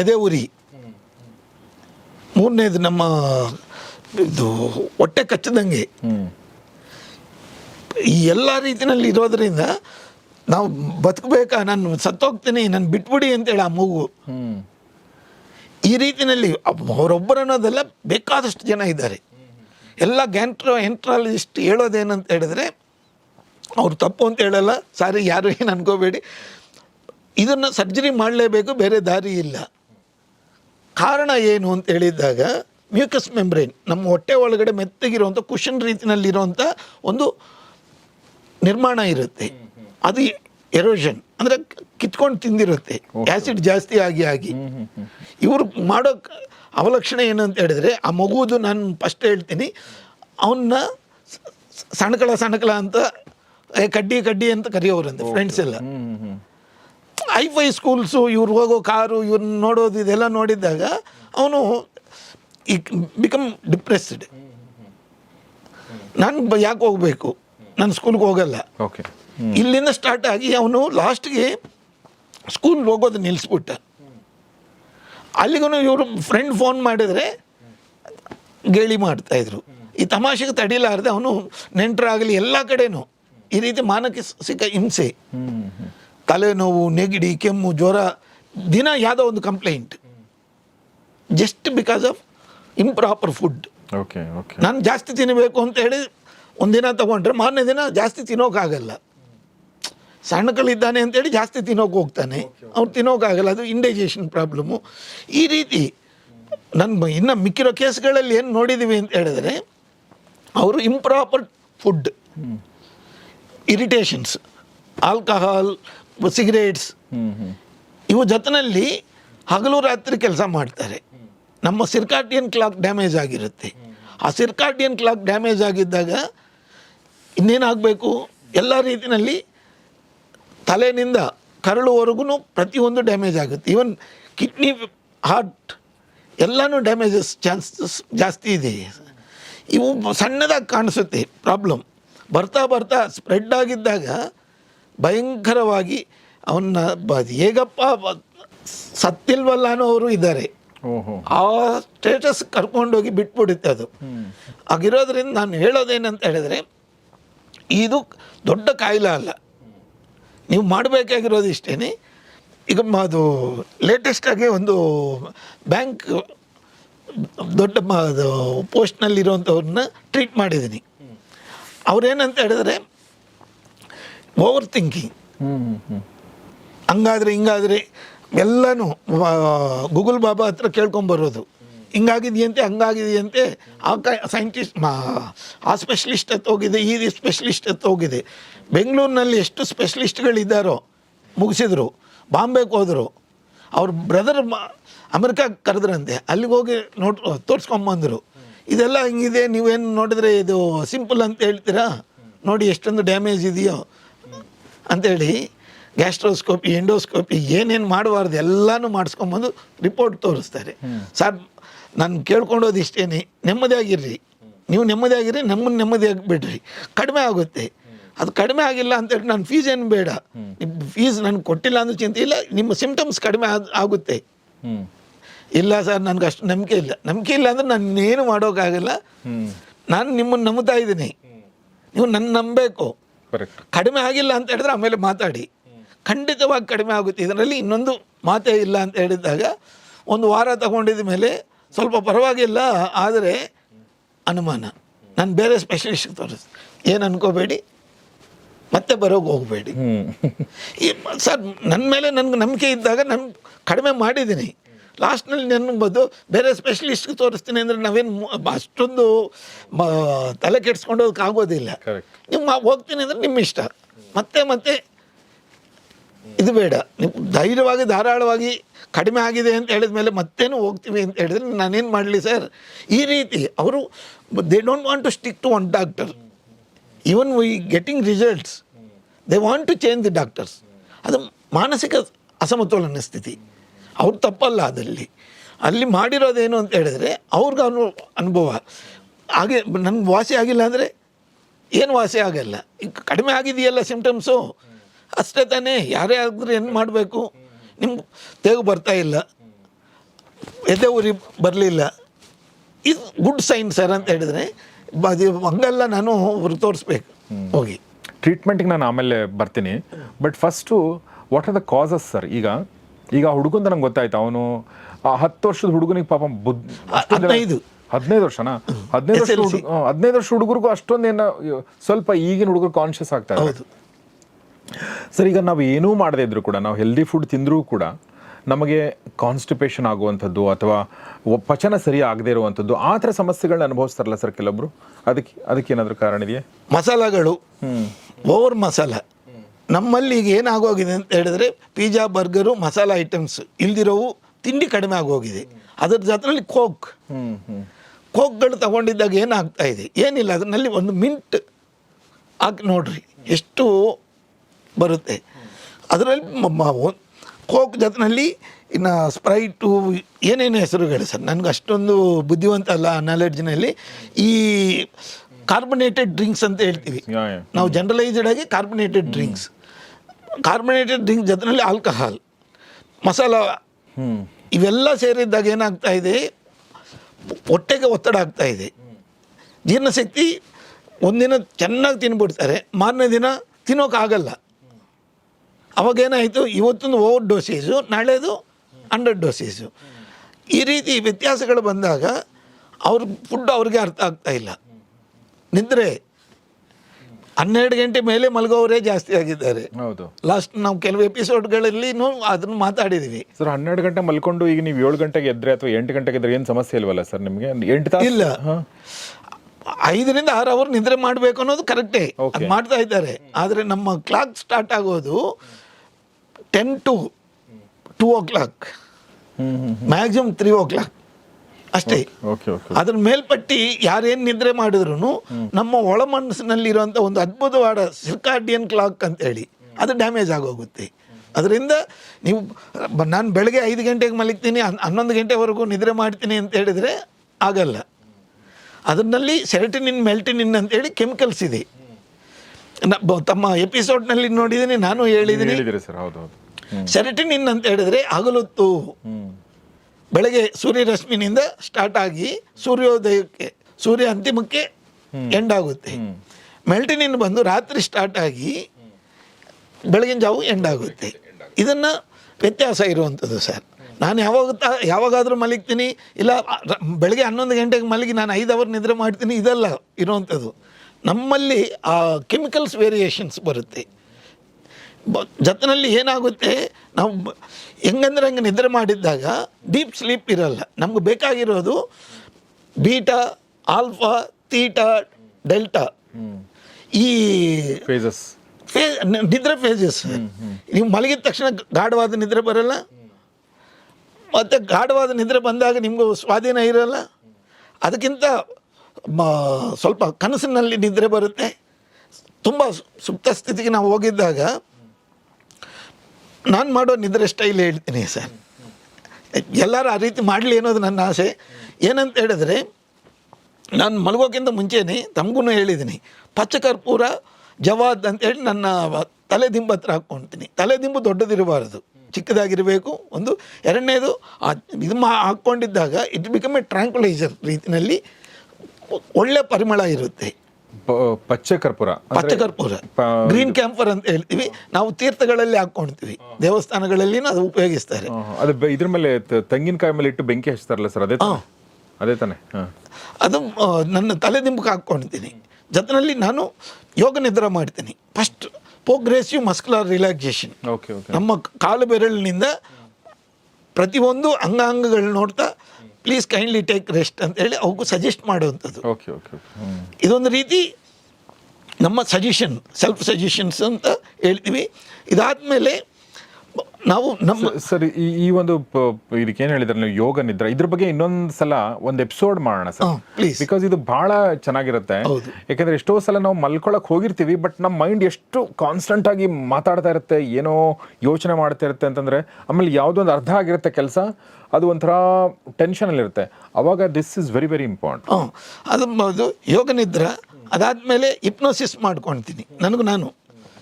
ಎದೆ ಉರಿ. ಮೂರನೇದು ನಮ್ಮ ಇದು ಹೊಟ್ಟೆ ಕಚ್ಚದಂಗೆ. ಈ ಎಲ್ಲ ರೀತಿಯಲ್ಲಿ ಇರೋದ್ರಿಂದ ನಾವು ಬದುಕಬೇಕಾ, ನಾನು ಸತ್ತೋಗ್ತೀನಿ, ನಾನು ಬಿಟ್ಬಿಡಿ ಅಂತೇಳಿ ಆ ಮೂಗು. ಈ ರೀತಿಯಲ್ಲಿ ಅವರೊಬ್ಬರು ಅನ್ನೋದೆಲ್ಲ ಬೇಕಾದಷ್ಟು ಜನ ಇದ್ದಾರೆ. ಎಲ್ಲ ಗ್ಯಾಂಟ್ರೋ ಎಂಟ್ರಾಲಜಿಸ್ಟ್ ಹೇಳೋದೇನಂತ ಹೇಳಿದ್ರೆ, ಅವ್ರು ತಪ್ಪು ಅಂತ ಹೇಳಲ್ಲ, ಸಾರಿ, ಯಾರು ಏನು ಅನ್ಕೋಬೇಡಿ. ಇದನ್ನು ಸರ್ಜರಿ ಮಾಡಲೇಬೇಕು ಬೇರೆ ದಾರಿ ಇಲ್ಲ. ಕಾರಣ ಏನು ಅಂತ ಹೇಳಿದಾಗ ಮ್ಯೂಕಸ್ ಮೆಂಬ್ರೇನ್ ನಮ್ಮ ಹೊಟ್ಟೆ ಒಳಗಡೆ ಮೆತ್ತಗಿರುವಂಥ ಕುಷನ್ ರೀತಿಯಲ್ಲಿರುವಂಥ ಒಂದು ನಿರ್ಮಾಣ ಇರುತ್ತೆ. ಅದು ಎರೋಷನ್ ಅಂದರೆ ಕಿತ್ಕೊಂಡು ತಿಂದಿರುತ್ತೆ. ಆ್ಯಸಿಡ್ ಜಾಸ್ತಿ ಆಗಿ ಆಗಿ. ಇವರು ಮಾಡೋ ಅವಲಕ್ಷಣ ಏನು ಅಂತ ಹೇಳಿದ್ರೆ ಆ ಮಗುವುದು ನಾನು ಫಸ್ಟ್ ಹೇಳ್ತೀನಿ ಅವನ್ನ ಸಣಕಳ ಸಣಕಳ ಅಂತ ಕಡ್ಡಿ ಕಡ್ಡಿ ಅಂತ ಕರೆಯೋರಂತೆ ಫ್ರೆಂಡ್ಸ್ ಎಲ್ಲ. ಐಫೈ ಸ್ಕೂಲ್ಸು ಇವ್ರು ಹೋಗೋ ಕಾರು ಇವ್ರನ್ನ ನೋಡೋದು ಇದೆಲ್ಲ ನೋಡಿದ್ದಾಗ ಅವನು ಈ ಬಿಕಮ್ ಡಿಪ್ರೆಸ್ಡ್ ನಾನು ಯಾಕೆ ಹೋಗಬೇಕು? ನಾನು ಸ್ಕೂಲ್ಗೆ ಹೋಗಲ್ಲ. ಓಕೆ ಇಲ್ಲಿಂದ ಸ್ಟಾರ್ಟ್ ಆಗಿ ಅವನು ಲಾಸ್ಟ್ಗೆ ಸ್ಕೂಲ್ ಹೋಗೋದು ನಿಲ್ಲಿಸ್ಬಿಟ್ಟ ಅಲ್ಲಿಗೂ ಇವರು ಫ್ರೆಂಡ್ ಫೋನ್ ಮಾಡಿದರೆ ಗೇಳಿ ಮಾಡ್ತಾಯಿದ್ರು ಈ ತಮಾಷೆಗೆ ತಡಿಲಾರ್ದೆ ಅವನು ನೆಂಟರಾಗಲಿ ಎಲ್ಲ ಕಡೆನೂ ಈ ರೀತಿ ಮಾನಸಿಕ ಹಿಂಸೆ. ಹ್ಮ್ ಹ್ಮ್. ತಲೆನೋವು ನೆಗಡಿ ಕೆಮ್ಮು ಜ್ವರ ದಿನ ಯಾವುದೋ ಒಂದು complaint just because of improper food okay okay ನಾನು ಜಾಸ್ತಿ ತಿನ್ನಬೇಕು ಅಂತ ಹೇಳಿ ಒಂದಿನ ತಗೊಂಡ್ರೆ ಮಾರನೇ ದಿನ ಜಾಸ್ತಿ ತಿನ್ನೋಕ್ಕಾಗಲ್ಲ ಸಣ್ಣಗಳಿದ್ದಾನೆ ಅಂತೇಳಿ ಜಾಸ್ತಿ ತಿನ್ನೋಕೆ ಹೋಗ್ತಾನೆ. ಅವ್ರು ತಿನ್ನೋಕ್ಕಾಗಲ್ಲ ಅದು ಇಂಡೈಜೇಷನ್ ಪ್ರಾಬ್ಲಮ್ಮು ಈ ರೀತಿ ನನ್ನ ಇನ್ನು ಮಿಕ್ಕಿರೋ ಕೇಸ್ಗಳಲ್ಲಿ ಏನು ನೋಡಿದ್ದೀವಿ ಅಂತ ಹೇಳಿದ್ರೆ ಅವರು improper food irritations alcohol cigarettes ಇವು ಜೊತೆಯಲ್ಲಿ ಹಗಲು ರಾತ್ರಿ ಕೆಲಸ ಮಾಡ್ತಾರೆ. ನಮ್ಮ ಸಿರ್ಕಾಟಿಯನ್ ಕ್ಲಾಕ್ ಡ್ಯಾಮೇಜ್ ಆಗಿರುತ್ತೆ. ಆ ಸಿರ್ಕಾಟಿಯನ್ ಕ್ಲಾಕ್ ಡ್ಯಾಮೇಜ್ ಆಗಿದ್ದಾಗ ಇನ್ನೇನಾಗಬೇಕು? ಎಲ್ಲ ರೀತಿಯಲ್ಲಿ ತಲೆನಿಂದ ಕರಳುವರೆಗೂ ಪ್ರತಿಯೊಂದು ಡ್ಯಾಮೇಜ್ ಆಗುತ್ತೆ. ಈವನ್ ಕಿಡ್ನಿ ಹಾರ್ಟ್ ಎಲ್ಲನೂ ಡ್ಯಾಮೇಜಸ್ ಚಾನ್ಸಸ್ ಜಾಸ್ತಿ ಇದೆ. ಇವು ಸಣ್ಣದಾಗಿ ಕಾಣಿಸುತ್ತೆ ಪ್ರಾಬ್ಲಮ್ ಬರ್ತಾ ಬರ್ತಾ ಸ್ಪ್ರೆಡ್ ಆಗಿದ್ದಾಗ ಭಯಂಕರವಾಗಿ ಅವನ್ನ ಬ ಹೇಗಪ್ಪ ಸತ್ತಿಲ್ವಲ್ಲ ಅನ್ನೋರು ಇದ್ದಾರೆ. ಆ ಸ್ಟೇಟಸ್ ಕರ್ಕೊಂಡೋಗಿ ಬಿಟ್ಬಿಡುತ್ತೆ ಅದು. ಆಗಿರೋದ್ರಿಂದ ನಾನು ಹೇಳೋದೇನಂತ ಹೇಳಿದ್ರೆ ಇದು ದೊಡ್ಡ ಕಾಯಿಲೆ ಅಲ್ಲ. ನೀವು ಮಾಡಬೇಕಾಗಿರೋದು ಇಷ್ಟೇ ಈಗ ಅದು ಲೇಟೆಸ್ಟಾಗಿ ಒಂದು ಬ್ಯಾಂಕ್ ದೊಡ್ಡ ಅದು ಪೋಸ್ಟ್ನಲ್ಲಿರುವಂಥವ್ರನ್ನ ಟ್ರೀಟ್ ಮಾಡಿದ್ದೀನಿ. ಅವ್ರೇನಂತ ಹೇಳಿದ್ರೆ ಓವರ್ ಥಿಂಕಿಂಗ್ ಹಂಗಾದ್ರೆ ಹಿಂಗಾದ್ರೆ ಎಲ್ಲನೂ ಗೂಗಲ್ ಬಾಬಾ ಹತ್ರ ಕೇಳ್ಕೊಂಬರೋದು ಹಿಂಗಾಗಿದೆಯಂತೆ, ಹಂಗಾಗಿದೆಯಂತೆ, ಆ ಸೈಂಟಿಸ್ಟ್ ಮಾ, ಆ ಸ್ಪೆಷಲಿಸ್ಟ್ ಹತ್ತು ಹೋಗಿದೆ, ಈ ಸ್ಪೆಷಲಿಸ್ಟ್ ಹತ್ತು ಹೋಗಿದೆ. ಬೆಂಗಳೂರಿನಲ್ಲಿ ಎಷ್ಟು ಸ್ಪೆಷಲಿಸ್ಟ್ಗಳಿದ್ದಾರೋ ಮುಗಿಸಿದ್ರು. ಬಾಂಬೆಗೆ ಹೋದರು. ಅವ್ರ ಬ್ರದರ್ ಅಮೆರಿಕಾಗೆ ಕರೆದ್ರಂತೆ. ಅಲ್ಲಿಗೆ ಹೋಗಿ ನೋಡ್ ತೋರಿಸ್ಕೊಂಬಂದರು ಇದೆಲ್ಲ ಹಿಂಗಿದೆ, ನೀವೇನು ನೋಡಿದ್ರೆ ಇದು ಸಿಂಪಲ್ ಅಂತ ಹೇಳ್ತೀರಾ? ನೋಡಿ ಎಷ್ಟೊಂದು ಡ್ಯಾಮೇಜ್ ಇದೆಯೋ. ಅಂತೇಳಿ ಗ್ಯಾಸ್ಟ್ರೋಸ್ಕೋಪಿ, ಎಂಡೋಸ್ಕೋಪಿ ಏನೇನು ಮಾಡಬಾರ್ದು ಎಲ್ಲನೂ ಮಾಡಿಸ್ಕೊಂಬಂದು ರಿಪೋರ್ಟ್ ತೋರಿಸ್ತಾರೆ. ಸರ್ ನಾನು ಕೇಳ್ಕೊಂಡೋದು ಇಷ್ಟೇ ನೆಮ್ಮದಿಯಾಗಿರ್ರಿ ನೀವು ನೆಮ್ಮದಿಯಾಗಿರಿ ನಮ್ಮನ್ನು ನೆಮ್ಮದಿಯಾಗಿ ಬಿಡ್ರಿ ಕಡಿಮೆ ಆಗುತ್ತೆ. ಅದು ಕಡಿಮೆ ಆಗಿಲ್ಲ ಅಂತೇಳಿ ನಾನು ಫೀಸ್ ಏನು ಬೇಡ. ಫೀಸ್ ನನಗೆ ಕೊಟ್ಟಿಲ್ಲ ಅಂದ್ರೆ ಚಿಂತೆ ಇಲ್ಲ, ನಿಮ್ಮ ಸಿಂಪ್ಟಮ್ಸ್ ಕಡಿಮೆ ಆಗ್- ಆಗುತ್ತೆ. ಇಲ್ಲ ಸರ್, ನನಗೆ ಅಷ್ಟು ನಂಬಿಕೆ ಇಲ್ಲ. ನಂಬಿಕೆ ಇಲ್ಲ ಅಂದರೆ ನಾನು ಏನು ಮಾಡೋಕ್ಕಾಗಲ್ಲ. ನಾನು ನಿಮ್ಮನ್ನು ನಂಬ್ತಾ ಇದ್ದೀನಿ. ನೀವು ನನ್ನ ನಂಬಬೇಕು. ಕಡಿಮೆ ಆಗಿಲ್ಲ ಅಂತ ಹೇಳಿದ್ರೆ ಆಮೇಲೆ ಮಾತಾಡಿ. ಖಂಡಿತವಾಗಿ ಕಡಿಮೆ ಆಗುತ್ತೆ. ಇದರಲ್ಲಿ ಇನ್ನೊಂದು ಮಾತೇ ಇಲ್ಲ ಅಂತ ಹೇಳಿದಾಗ ಒಂದು ವಾರ ತಗೊಂಡಿದ ಮೇಲೆ ಸ್ವಲ್ಪ ಪರವಾಗಿಲ್ಲ ಆದರೆ ಅನುಮಾನ. ನಾನು ಬೇರೆ ಸ್ಪೆಷಲಿಸ್ಟ್ ತೋರಿಸ್ ಏನು ಅನ್ಕೋಬೇಡಿ? ಮತ್ತೆ ಬರೋಗೆ ಹೋಗಬೇಡಿ. ಈ ಸರ್ ನನ್ನ ಮೇಲೆ ನನಗೆ ನಂಬಿಕೆ ಇದ್ದಾಗ ನಾನು ಕಡಿಮೆ ಮಾಡಿದ್ದೀನಿ. ಲಾಸ್ಟ್ನಲ್ಲಿ ನನಗೆ ಬಂದು ಬೇರೆ ಸ್ಪೆಷಲಿಸ್ಟ್ಗೆ ತೋರಿಸ್ತೀನಿ ಅಂದರೆ ನಾವೇನು ಅಷ್ಟೊಂದು ತಲೆ ಕೆಡ್ಸ್ಕೊಂಡೋದಕ್ಕೆ ಆಗೋದಿಲ್ಲ. ನಿಮ್ಮ ನೀವು ಹೋಗ್ತೀನಿ ಅಂದರೆ ನಿಮ್ಮ ಇಷ್ಟ. ಮತ್ತೆ ಮತ್ತೆ ಇದು ಬೇಡ. ನೀವು ಧೈರ್ಯವಾಗಿ ಧಾರಾಳವಾಗಿ ಕಡಿಮೆ ಆಗಿದೆ ಅಂತ ಹೇಳಿದ ಮೇಲೆ ಮತ್ತೇನು ಹೋಗ್ತೀವಿ ಅಂತ ಹೇಳಿದ್ರೆ ನಾನೇನು ಮಾಡಲಿ ಸರ್? ಈ ರೀತಿ ಅವರು they don't want to stick to one doctor even we getting results they want to change the doctors ಅದು ಮಾನಸಿಕ ಅಸಮತೋಲನ ಸ್ಥಿತಿ. ಅವ್ರ ತಪ್ಪಲ್ಲ ಅದಲ್ಲಿ ಅಲ್ಲಿ ಮಾಡಿರೋದೇನು ಅಂತ ಹೇಳಿದ್ರೆ ಅವ್ರಿಗೆ ಅನು ಅನುಭವ. ಹಾಗೆ ನನಗೆ ವಾಸಿ ಆಗಿಲ್ಲ ಅಂದರೆ ಏನು ವಾಸಿ ಆಗಲ್ಲ. ಈಗ ಕಡಿಮೆ ಆಗಿದೆಯಲ್ಲ ಸಿಂಪ್ಟಮ್ಸು ಅಷ್ಟೇ ತಾನೇ. ಯಾರೇ ಆದರೂ ಏನು ಮಾಡಬೇಕು? ನಿಮ್ಗೆ ತೇಗು ಬರ್ತಾ ಇಲ್ಲ. ಎದೆ ಊರಿ ಬರಲಿಲ್ಲ. ಇದು ಗುಡ್ ಸೈನ್ ಸರ್ ಅಂತ ಹೇಳಿದ್ರೆ ಹಂಗಲ್ಲ ನಾನು ಅವ್ರು ತೋರಿಸ್ಬೇಕು. ಹೋಗಿ. ಟ್ರೀಟ್ಮೆಂಟಿಗೆ ನಾನು ಆಮೇಲೆ ಬರ್ತೀನಿ. But first what are the causes sir? ಈಗ ಈಗ ಹುಡುಗಂತ ನಂಗೆ ಗೊತ್ತಾಯ್ತು ಅವನು ಆ ಹತ್ತು ವರ್ಷದ ಹುಡುಗನಿಗೆ ಪಾಪ ಬುದ್ ಅಷ್ಟೊಂದ್ ಜನ- ಹದಿನೈದು. ಹದಿನೈದು ವರ್ಷನಾ? ಹದಿನೈದು ವರ್ಷ ಹದಿನೈದು ವರ್ಷ ಹುಡುಗರಿಗೂ ಅಷ್ಟೊಂದೇನು ಸ್ವಲ್ಪ ಈಗಿನ ಹುಡುಗರು ಕಾನ್ಷಿಯಸ್ ಆಗ್ತಾರೆ ಸರ್ ಈಗ ನಾವು ಏನೂ ಮಾಡದೇ ಇದ್ರು ಕೂಡ ನಾವು ಹೆಲ್ದಿ ಫುಡ್ ತಿಂದರೂ ಕೂಡ ನಮಗೆ ಕಾನ್ಸ್ಟಿಪೇಷನ್ ಆಗುವಂಥದ್ದು ಅಥವಾ ಪಚನ ಸರಿ ಆಗದೇ ಇರುವಂಥದ್ದು ಆ ಥರ ಸಮಸ್ಯೆಗಳನ್ನ ಅನುಭವಿಸ್ತಾರಲ್ಲ ಸರ್ ಕೆಲವೊಬ್ರು ಅದಕ್ಕೆ ಅದಕ್ಕೆ ಏನಾದರೂ ಕಾರಣ ಇದೆಯಾ? ಮಸಾಲಗಳು. ಓವರ್ ಮಸಾಲ. ನಮ್ಮಲ್ಲಿ ಈಗ ಏನಾಗೋಗಿದೆ ಅಂತ ಹೇಳಿದ್ರೆ ಪಿಜ್ಜಾ ಬರ್ಗರು ಮಸಾಲ ಐಟಮ್ಸ್ ಇಲ್ದಿರೋವು ತಿಂಡಿ ಕಡಿಮೆ ಆಗೋಗಿದೆ. ಅದರ ಜೊತೆಯಲ್ಲಿ ಕೋಕ್. ಕೋಕ್ಗಳು ತಗೊಂಡಿದ್ದಾಗ ಏನಾಗ್ತಾ ಇದೆ? ಏನಿಲ್ಲ ಅದರಲ್ಲಿ ಒಂದು ಮಿಂಟ್ ಹಾಕಿ ನೋಡ್ರಿ ಎಷ್ಟು ಬರುತ್ತೆ. ಅದರಲ್ಲಿ ಕೋಕ್ ಜೊತೆಯಲ್ಲಿ ಇನ್ನು ಸ್ಪ್ರೈಟು ಏನೇನು ಹೆಸರುಗಳು ಸರ್? ನನಗೆ ಅಷ್ಟೊಂದು ಬುದ್ಧಿವಂತ ಅಲ್ಲ ನಾಲೆಡ್ಜ್ನಲ್ಲಿ ಈ ಕಾರ್ಬನೇಟೆಡ್ ಡ್ರಿಂಕ್ಸ್ ಅಂತ ಹೇಳ್ತೀವಿ. ನಾವು ಜನರಲೈಸ್ಡ್ ಆಗಿ ಕಾರ್ಬನೇಟೆಡ್ ಡ್ರಿಂಕ್ಸ್ ಕಾರ್ಬನೇಟೆಡ್ ಡ್ರಿಂಕ್ಸ್ ಜೊತೆಯಲ್ಲಿ ಆಲ್ಕಹಾಲ್ ಮಸಾಲ. ಇವೆಲ್ಲ ಸೇರಿದ್ದಾಗ ಏನಾಗ್ತಾ ಇದೆ? ಹೊಟ್ಟೆಗೆ ಒತ್ತಡ ಆಗ್ತಾ ಇದೆ. ಜೀರ್ಣಶಕ್ತಿ ಒಂದಿನ ಚೆನ್ನಾಗಿ ತಿನ್ಬಿಡ್ತಾರೆ. ಮಾರನೇ ದಿನ ತಿನ್ನೋಕ್ಕಾಗಲ್ಲ ಅವಾಗೇನಾಯಿತು? ಇವತ್ತೊಂದು ಓವರ್ ಡೋಸೇಜು ನಾಳೆದು ಅಂಡರ್ ಡೋಸೇಜು ಈ ರೀತಿ ವ್ಯತ್ಯಾಸಗಳು ಬಂದಾಗ ಅವ್ರ ಫುಡ್ ಅವ್ರಿಗೆ ಅರ್ಥ ಆಗ್ತಾ ಇಲ್ಲ. ನಿದ್ರೆ ಹನ್ನೆರಡು ಗಂಟೆ ಮೇಲೆ ಮಲಗೋವರೇ ಜಾಸ್ತಿ ಆಗಿದ್ದಾರೆ. ಹೌದು. ಲಾಸ್ಟ್ ನಾವು ಕೆಲವು ಎಪಿಸೋಡ್ಗಳಲ್ಲಿ ಅದನ್ನು ಮಾತಾಡಿದೀವಿ. ಸರ್ ಹನ್ನೆರಡು ಗಂಟೆ ಮಲ್ಕೊಂಡು ಈಗ ನೀವು ಏಳು ಗಂಟೆಗೆ ಎದ್ರೆ ಅಥವಾ ಎಂಟು ಗಂಟೆಗೆ ಎದ್ರೆ ಏನು ಸಮಸ್ಯೆ ಇಲ್ವಲ್ಲ ಸರ್ ನಿಮಗೆ? ಎಂಟು ತಾಸು? ಇಲ್ಲ. ಐದರಿಂದ ಆರು ಅವರ್ ನಿದ್ರೆ ಮಾಡಬೇಕು ಅನ್ನೋದು ಕರೆಕ್ಟೇ. ಅದು ಮಾಡ್ತಾ ಇದ್ದಾರೆ. ಆದರೆ ನಮ್ಮ ಕ್ಲಾಕ್ ಸ್ಟಾರ್ಟ್ ಆಗೋದು ten to two o'clock maximum three o'clock ಅಷ್ಟೇ. ಅದ್ರ ಮೇಲ್ಪಟ್ಟಿ ಯಾರೇನು ನಿದ್ರೆ ಮಾಡಿದ್ರು ನಮ್ಮ ಒಳ ಮನಸ್ಸಿನಲ್ಲಿರುವಂಥ ಒಂದು ಅದ್ಭುತವಾದ ಸಿರ್ಕಾರ್ಡಿಯನ್ ಕ್ಲಾಕ್ ಅಂತ ಹೇಳಿ ಅದು ಡ್ಯಾಮೇಜ್ ಆಗೋಗುತ್ತೆ. ಅದರಿಂದ ನೀವು ನಾನು ಬೆಳಗ್ಗೆ ಐದು ಗಂಟೆಗೆ ಮಲಗ್ತೀನಿ ಹನ್- ಹನ್ನೊಂದು ಗಂಟೆವರೆಗೂ ನಿದ್ರೆ ಮಾಡ್ತೀನಿ ಅಂತ ಹೇಳಿದರೆ ಆಗಲ್ಲ. ಅದರಲ್ಲಿ ಸೆರೆಟಿನಿನ್ ಮೆಲ್ಟಿನಿನ್ ಅಂತೇಳಿ ಕೆಮಿಕಲ್ಸ್ ಇದೆ. ತಮ್ಮ ಎಪಿಸೋಡ್ನಲ್ಲಿ ನೋಡಿದ್ದೀನಿ ನಾನು ಹೇಳಿದ್ದೀನಿ ಹೇಳಿದಿರಿ ಸರ್ ಹೌದು ಹೌದು ಹ್ಮ್. ಸೆರೆಟಿನಿನ್ ಅಂತ ಹೇಳಿದ್ರೆ ಹಗಲೊತ್ತು ಹ್ಮ್. ಬೆಳಗ್ಗೆ ಸೂರ್ಯರಶ್ಮಿನಿಂದ ಸ್ಟಾರ್ಟ್ ಆಗಿ ಸೂರ್ಯೋದಯಕ್ಕೆ ಸೂರ್ಯ ಅಂತಿಮಕ್ಕೆ ಎಂಡ್ ಆಗುತ್ತೆ. ಮೆಲ್ಟಿನಿನ್ ಬಂದು ರಾತ್ರಿ ಸ್ಟಾರ್ಟ್ ಆಗಿ ಬೆಳಗಿನ ಜಾವು ಎಂಡ್ ಆಗುತ್ತೆ. ಇದನ್ನು ವ್ಯತ್ಯಾಸ ಇರುವಂಥದ್ದು ಸರ್ ನಾನು ಯಾವಾಗ ಯಾವಾಗಾದರೂ ಮಲಗ್ತೀನಿ ಇಲ್ಲ ಬೆಳಗ್ಗೆ ಹನ್ನೊಂದು ಗಂಟೆಗೆ ಮಲಗಿ ನಾನು ಐದು ಅವರ್ ನಿದ್ರೆ ಮಾಡ್ತೀನಿ ಇದೆಲ್ಲ ಇರುವಂಥದ್ದು ನಮ್ಮಲ್ಲಿ ಆ ಕೆಮಿಕಲ್ಸ್ ವೇರಿಯೇಷನ್ಸ್ ಬರುತ್ತೆ. ಬ- ಜತನಲ್ಲಿ ಏನಾಗುತ್ತೆ ನಾವು ಹೆಂಗಂದ್ರೆ ಹಂಗೆ ನಿದ್ರೆ ಮಾಡಿದ್ದಾಗ ಡೀಪ್ ಸ್ಲೀಪ್ ಇರಲ್ಲ. ನಮ್ಗೆ ಬೇಕಾಗಿರೋದು ಬೀಟಾ ಆಲ್ಫಾ ತೀಟಾ ಡೆಲ್ಟಾ. ಈ ಫೇಸಸ್ ಫೇ ನಿದ್ರೆ ಫೇಸಸ್ ನೀವು ಮಲಗಿದ ತಕ್ಷಣ ಗಾಢವಾದ ನಿದ್ರೆ ಬರಲ್ಲ. ಮತ್ತು ಗಾಢವಾದ ನಿದ್ರೆ ಬಂದಾಗ ನಿಮಗೂ ಸ್ವಾಧೀನ ಇರಲ್ಲ. ಅದಕ್ಕಿಂತ ಸ್ವಲ್ಪ ಕನಸಿನಲ್ಲಿ ನಿದ್ರೆ ಬರುತ್ತೆ. ತುಂಬ ಸುಪ್ತ ಸ್ಥಿತಿಗೆ ನಾವು ಹೋಗಿದ್ದಾಗ ನಾನು ಮಾಡೋ ನಿದ್ರೆ ಸ್ಟೈಲ್ ಹೇಳ್ತೀನಿ ಸರ್. ಎಲ್ಲರೂ ಆ ರೀತಿ ಮಾಡಲಿ ಅನ್ನೋದು ನನ್ನ ಆಸೆ. ಏನಂತ ಹೇಳಿದ್ರೆ, ನಾನು ಮಲಗೋಕ್ಕಿಂತ ಮುಂಚೆನೇ ತಮಗೂ ಹೇಳಿದ್ದೀನಿ ಪಚ್ಚಕರ್ಪೂರ ಜವಾದ್ ಅಂತೇಳಿ ನನ್ನ ತಲೆ ದಿಂಬ ಹತ್ರ ಹಾಕ್ಕೊಳ್ತೀನಿ ತಲೆ ದಿಂಬು ದೊಡ್ಡದಿರಬಾರದು. ಚಿಕ್ಕದಾಗಿರಬೇಕು. ಒಂದು ಎರಡನೇದು ಇದು ಮಾ ಹಾಕ್ಕೊಂಡಿದ್ದಾಗ ಇಟ್ ಬಿಕಮ್ ಎ ಟ್ರ್ಯಾಂಕ್ಯುಲೈಸರ್ ರೀತಿಯಲ್ಲಿ ಒಳ್ಳೆ ಪರಿಮಳ ಇರುತ್ತೆ. ಪಚ್ಚೆ ಕರ್ಪೂರ. ಪಚ್ಚೆ ಕರ್ಪೂರ. ಗ್ರೀನ್ ಕ್ಯಾಂಪರ್ ಅಂತ ಹೇಳ್ತೀವಿ. ನಾವು ತೀರ್ಥಗಳಲ್ಲಿ ಹಾಕ್ಕೊಳ್ತೀವಿ. ದೇವಸ್ಥಾನಗಳಲ್ಲಿ ಅದು ಉಪಯೋಗಿಸ್ತಾರೆ. ಅದು ಇದ್ರ ಮೇಲೆ ತೆಂಗಿನಕಾಯಿ ಮೇಲೆ ಇಟ್ಟು ಬೆಂಕಿ ಹಚ್ತಾರಲ್ಲ ಸರ್ ಅದೇ ತಾನೆ? ಅದೇ ತಾನೆ? ಅದು ನನ್ನ ತಲೆ ದಿಂಬಕ್ಕೆ ಹಾಕ್ಕೊಳ್ತೀನಿ ಜತನಲ್ಲಿ ನಾನು ಯೋಗ ನಿದ್ರೆ ಮಾಡ್ತೀನಿ. First progressive muscular relaxation okay okay. ನಮ್ಮ ಕಾಲು ಬೆರಳಿನಿಂದ ಪ್ರತಿಯೊಂದು ಅಂಗಾಂಗಗಳು ನೋಡ್ತಾ ಪ್ಲೀಸ್ ಕೈಂಡ್ಲಿ ಟೇಕ್ ರೆಸ್ಟ್ ಅಂತ ಹೇಳಿ ಅವಕ್ಕೂ ಸಜೆಸ್ಟ್ ಮಾಡುವಂಥದ್ದು. ಓಕೆ ಓಕೆ ಇದೊಂದು ರೀತಿ ನಮ್ಮ ಸಜೆಷನ್ ಸೆಲ್ಫ್ ಸಜೆಷನ್ಸ್ ಅಂತ ಹೇಳ್ತೀವಿ ಇದಾದಮೇಲೆ ನಾವು ನಮ್ಮ ಸರಿ ಈ ಈ ಒಂದು ಇದಕ್ಕೆ ಏನು ಹೇಳಿದ್ರೆ ನೀವು ಯೋಗ ನಿದ್ರೆ ಇದ್ರ ಬಗ್ಗೆ ಇನ್ನೊಂದು ಸಲ ಒಂದು ಎಪಿಸೋಡ್ ಮಾಡೋಣ ಸರ್. ಬಿಕಾಸ್ ಇದು ಬಹಳ ಚೆನ್ನಾಗಿರುತ್ತೆ. ಯಾಕಂದ್ರೆ ಎಷ್ಟೋ ಸಲ ನಾವು ಮಲ್ಕೊಳಕ್ ಹೋಗಿರ್ತೀವಿ ಬಟ್ ನಮ್ಮ ಮೈಂಡ್ ಎಷ್ಟು ಕಾನ್ಸ್ಟೆಂಟ್ ಆಗಿ ಮಾತಾಡ್ತಾ ಇರುತ್ತೆ ಏನೋ ಯೋಚನೆ ಮಾಡ್ತಾ ಇರುತ್ತೆ ಅಂತಂದ್ರೆ ಆಮೇಲೆ ಯಾವುದೋ ಒಂದು ಅರ್ಧ ಆಗಿರುತ್ತೆ ಕೆಲಸ ಅದು ಒಂಥರ ಇರುತ್ತೆ. ಅವಾಗ this is very very important ಅದು ಅದು ಯೋಗ ನಿದ್ರ ಅದಾದಮೇಲೆ ಇಪ್ನೋಸಿಸ್ ಮಾಡ್ಕೊಳ್ತೀನಿ ನನಗೂ ನಾನು.